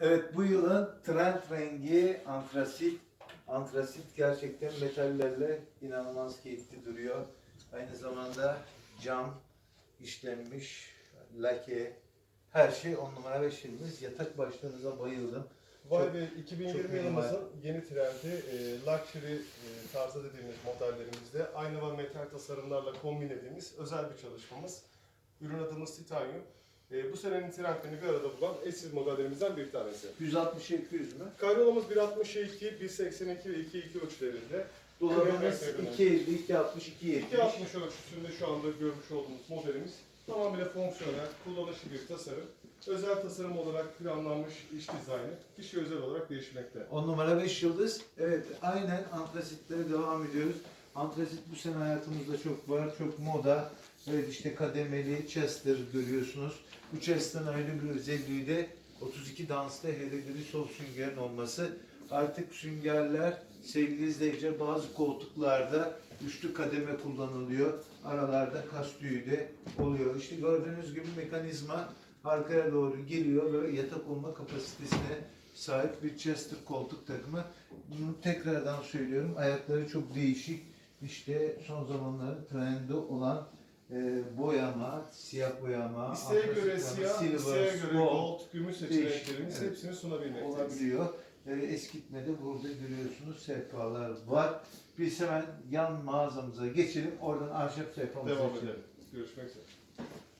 Evet bu yılın trend rengi antrasit. Antrasit gerçekten metallerle inanılmaz keyifli duruyor. Aynı zamanda cam işlenmiş, lake, her şey on numara beş yıldız. Yatak başlığınıza bayıldım. Vay Çok- be 2020 çok yılımızın yeni trendi e, luxury e, tarzda dediğimiz modellerimizde aynı ve metal tasarımlarla kombinlediğimiz özel bir çalışmamız. Ürün adımız Titanium. E, bu senenin trendlerini bir arada bulan eşsiz modellerimizden bir tanesi. 160'a 200 mü? Karyolamız 1.62, 1.82 ve 2.2 ölçülerinde. Dolarımız Evet, 250, 260, 270. 2.60 ölçüsünde şu anda görmüş olduğumuz modelimiz tamamıyla fonksiyonel, kullanışlı bir tasarım. Özel tasarım olarak planlanmış iş dizaynı, kişi özel olarak değişmekte. 10 numara 5 yıldız. Evet aynen antrasitlere devam ediyoruz. Antrasit bu sene hayatımızda çok var. Çok moda. Evet işte kademeli Chester görüyorsunuz. Bu Chester'ın ayrı bir özelliği de 32 dansta helikopter sol süngerin olması. Artık süngerler sevgili izleyiciler bazı koltuklarda üçlü kademe kullanılıyor. Aralarda kas tüyü de oluyor. İşte gördüğünüz gibi mekanizma arkaya doğru geliyor ve yatak olma kapasitesine sahip bir Chester koltuk takımı. Bunu tekrardan söylüyorum. Ayakları çok değişik. İşte son zamanların trendi olan e, boyama, siyah boyama, İsteğe göre siyah, silver, isteğe göre gold gold, gümüş seçeneklerimiz Evet. hepsini sunabilmekteyiz. olabiliyor. E, eskitmede burada görüyorsunuz sehpalar var. Biz hemen yan mağazamıza geçelim. Oradan ahşap sehpamızı Devam edelim. Görüşmek üzere.